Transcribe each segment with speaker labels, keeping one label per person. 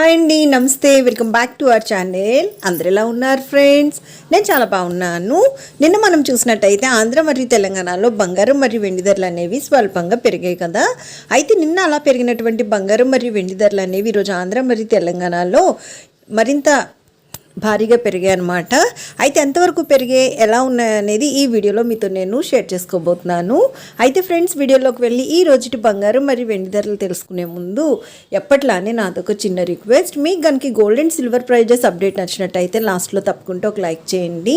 Speaker 1: Hi అండి నమస్తే welcome back to our channel. అందరు ఎలా ఉన్నారు ఫ్రెండ్స్? నేను చాలా బాగున్నాను. నిన్న మనం చూసినట్టయితే ఆంధ్ర మరియు తెలంగాణలో బంగారం మరియు వెండి ధరలు అనేవి స్వల్పంగా పెరిగాయి కదా. అయితే నిన్న అలా పెరిగినటువంటి బంగారం మరియు వెండి ధరలు అనేవి ఈరోజు ఆంధ్ర మరియు తెలంగాణలో మరింత భారీగా పెరిగాయి అనమాట అయితే ఎంతవరకు పెరిగే ఎలా ఉన్నాయనేది ఈ వీడియోలో మీతో నేను షేర్ చేసుకోబోతున్నాను. అయితే ఫ్రెండ్స్ వీడియోలోకి వెళ్ళి ఈ రోజుటి బంగారం మరియు వెండి ధరలు తెలుసుకునే ముందు ఎప్పట్లానే నాదొక చిన్న రిక్వెస్ట్. మీకు కనుక gold and silver prices update నచ్చినట్టయితే లాస్ట్లో తప్పకుండా ఒక లైక్ చేయండి.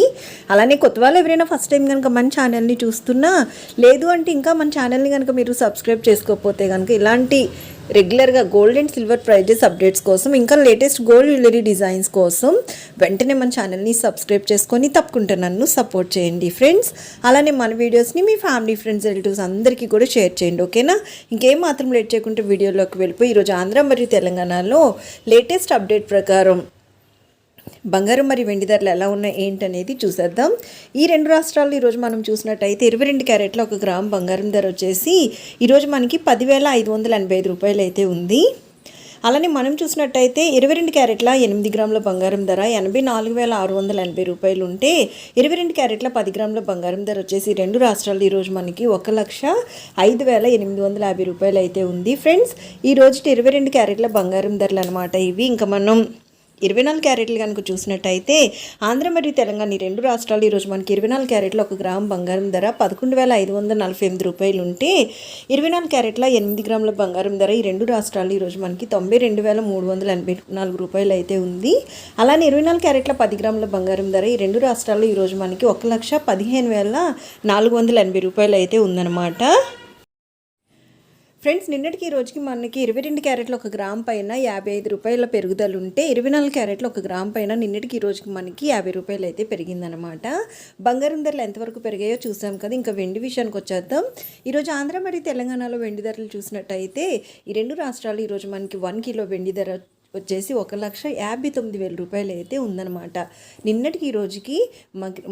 Speaker 1: అలానే కొత్త వాళ్ళు ఎవరైనా ఫస్ట్ టైం కనుక మన ఛానల్ని చూస్తున్నా లేదు అంటే ఇంకా మన ఛానల్ని కనుక మీరు సబ్స్క్రైబ్ చేసుకోకపోతే కనుక ఇలాంటి రెగ్యులర్గా gold and silver prices updates కోసం ఇంకా లేటెస్ట్ గోల్డ్ జ్యువెలరీ డిజైన్స్ కోసం వెంటనే మన ఛానల్ని సబ్స్క్రైబ్ చేసుకొని తప్పకుండా నన్ను సపోర్ట్ చేయండి ఫ్రెండ్స్. అలానే మన వీడియోస్ని మీ ఫ్యామిలీ ఫ్రెండ్స్ రిలేటివ్స్ అందరికీ కూడా షేర్ చేయండి ఓకేనా? ఇంకేం మాత్రం లేట్ చేయకుండా వీడియోలోకి వెళ్ళిపోయి ఈరోజు ఆంధ్ర మరియు తెలంగాణలో లేటెస్ట్ అప్డేట్ ప్రకారం బంగారం మరి వెండి ధరలు ఎలా ఉన్నాయి ఏంటనేది చూసేద్దాం. ఈ రెండు రాష్ట్రాల్లో ఈరోజు మనం చూసినట్టయితే ఇరవై రెండు క్యారెట్ల ఒక గ్రామ్ బంగారం ధర వచ్చేసి ఈరోజు మనకి పదివేల ఐదు వందల ఎనభై ఐదు రూపాయలు అయితే ఉంది. అలానే మనం చూసినట్టయితే ఇరవై రెండు క్యారెట్ల ఎనిమిది గ్రాముల బంగారం ధర ఎనభై నాలుగు వేల ఆరు వందల ఎనభై రూపాయలు ఉంటే ఇరవై రెండు క్యారెట్ల పది గ్రాముల బంగారం ధర వచ్చేసి రెండు రాష్ట్రాలు ఈరోజు మనకి ఒక లక్ష ఐదు వేల ఎనిమిది వందల యాభై రూపాయలు అయితే ఉంది. ఫ్రెండ్స్ ఈ రోజు ఇరవై రెండు క్యారెట్ల బంగారం ధరలు అనమాట ఇవి. ఇంకా మనం ఇరవై నాలుగు క్యారెట్లు కనుక చూసినట్టయితే ఆంధ్ర మరియు తెలంగాణ ఈ రెండు రాష్ట్రాలు ఈరోజు మనకి ఇరవై నాలుగు క్యారెట్లు ఒక గ్రామ్ బంగారం ధర పదకొండు వేల ఐదు వందల నలభై ఎనిమిది రూపాయలు ఉంటే ఇరవై నాలుగు క్యారెట్ల ఎనిమిది గ్రాముల బంగారం ధర ఈ రెండు రాష్ట్రాలు ఈరోజు మనకి తొంభై రెండు వేల మూడు వందల ఎనభై నాలుగు రూపాయలు అయితే ఉంది. అలానే ఇరవై నాలుగు క్యారెట్ల పది గ్రాముల బంగారం ధర ఈ రెండు రాష్ట్రాల్లో ఈరోజు మనకి ఒక లక్ష పదిహేను వేల నాలుగు వందల ఎనభై రూపాయలు అయితే ఉందన్నమాట. ఫ్రెండ్స్ నిన్నటికి ఈ రోజుకి మనకి ఇరవై రెండు క్యారెట్లు ఒక గ్రామ్ పైన యాభై ఐదు రూపాయల పెరుగుదల ఉంటే ఇరవై నాలుగు క్యారెట్లు ఒక గ్రామ్ పైన నిన్నటికి ఈ రోజుకి మనకి యాభై రూపాయలు అయితే పెరిగిందనమాట బంగారం ధరలు ఎంతవరకు పెరిగాయో చూసాం కదా ఇంకా వెండి విషయానికి వచ్చేద్దాం. ఈరోజు ఆంధ్ర మరియు తెలంగాణలో వెండి ధరలు చూసినట్టయితే ఈ రెండు రాష్ట్రాలు ఈరోజు మనకి వన్ కిలో వెండి ధర వచ్చేసి ఒక లక్ష యాభై తొమ్మిది వేల రూపాయలు అయితే ఉందన్నమాట. నిన్నటికి ఈ రోజుకి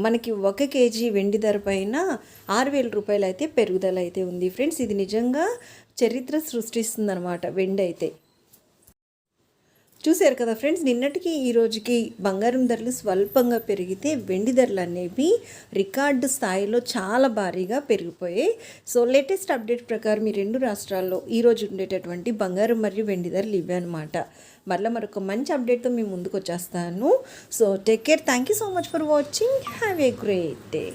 Speaker 1: మనకి ఒక కేజీ వెండి ధర పైన ఆరు వేల రూపాయలు అయితే పెరుగుదల అయితే ఉంది. ఫ్రెండ్స్ ఇది నిజంగా చరిత్ర సృష్టిస్తుందన్నమాట వెండి అయితే. చూశారు కదా ఫ్రెండ్స్ నిన్నటికి ఈ రోజుకి బంగారం ధరలు స్వల్పంగా పెరిగితే వెండి ధరలు అనేవి రికార్డు స్థాయిలో చాలా భారీగా పెరిగిపోయాయి. సో లేటెస్ట్ అప్డేట్ ప్రకారం ఈ రెండు రాష్ట్రాల్లో ఈరోజు ఉండేటటువంటి బంగారం మరియు వెండి ధరలు ఇవే అనమాట మరలా మరొక మంచి అప్డేట్తో మేము ముందుకు వచ్చేస్తాను. So take care thank you so much for watching have a great day